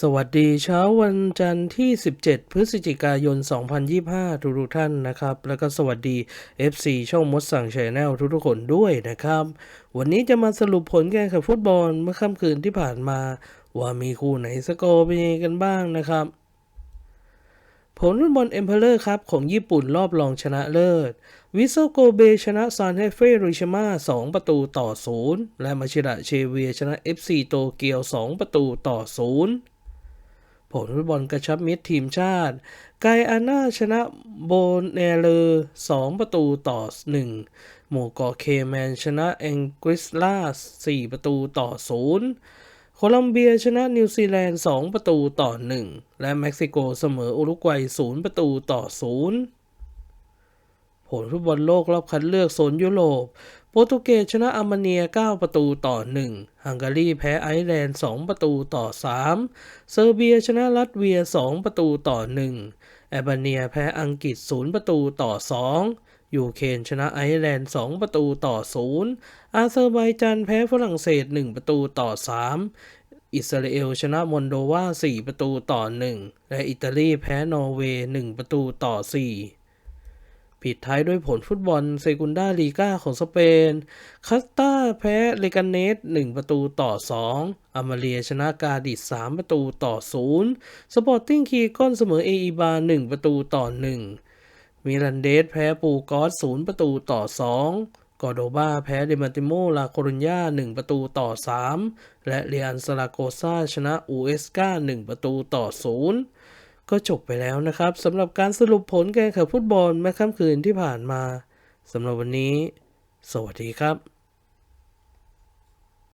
สวัสดีเช้าวันจันทร์ที่ 17 พฤศจิกายน 2025 ทุกๆท่านนะครับ แล้วก็สวัสดี FC ช่องมดสั่งแชนแนลทุกๆคนด้วยนะครับ วันนี้จะมาสรุปผลการแข่งฟุตบอลเมื่อค่ำคืนที่ผ่านมา ว่ามีคู่ไหนสกอร์เป็นยังไงกันบ้างนะครับ ผลฟุตบอลเอ็มเพลเลอร์ครับ ของญี่ปุ่นรอบรองชนะเลิศ วิโซโกเบชนะซานเฮเฟริชิมา 2 ประตูต่อ 0 และมาชิดะเชเวียชนะ FC โตเกียว 2 ประตูต่อ 0 ผลฟุตบอลกระชับมิตรทีมชาติ ไกอาน่าชนะโบเนเลอร์2ประตูต่อ 1 หมู่เกาะเคแมนชนะแองกิสลา4ประตูต่อ 0 โคลัมเบียชนะนิวซีแลนด์ 2 ประตูต่อ 1 และเม็กซิโกเสมออุรุกวัย 0 ประตูต่อ 0ผลฟุตบอลโลกรอบคัดเลือกโซนยุโรป โปรตุเกสชนะอาร์เมเนีย 9 ประตูต่อ 1 ฮังการีแพ้ไอร์แลนด์ 2 ประตูต่อ 3 เซอร์เบียชนะรัสเวีย 2 ประตูต่อ 1 แอลเบเนียแพ้อังกฤษ 0 ประตูต่อ 2 ยูเครนชนะไอร์แลนด์ 2 ประตูต่อ 0 อาเซอร์ไบจันแพ้ฝรั่งเศส 1 ประตูต่อ 3 อิสราเอลชนะมอนโดวา 4 ประตูต่อ 1 และอิตาลีแพ้นอร์เวย์ 1 ประตูต่อ 4 ปิดท้ายด้วยผลฟุตบอลเซกุนดาลีกาของสเปนคัสตาแพ้เลกาเนส1ประตูต่อ 2อามาเลียชนะกาดิส3ประตูต่อ 0 สปอร์ติ้งคีกอนเสมอเออีบา1ประตูต่อ 1 มิลันเดสแพ้ปูกอส0ประตูต่อ 2กอโดบาแพ้เดมาติโมลาโครุญญา1 ประตูต่อ 3 และเรียนซาราโกซาชนะอูเอสกา1 ประตูต่อ 0 ก็จบไปแล้วนะครับสำหรับการสรุปผลการแข่งขันฟุตบอลแมื่ค่ำคืนที่ผ่านมาสำหรับวันนี้ สวัสดีครับ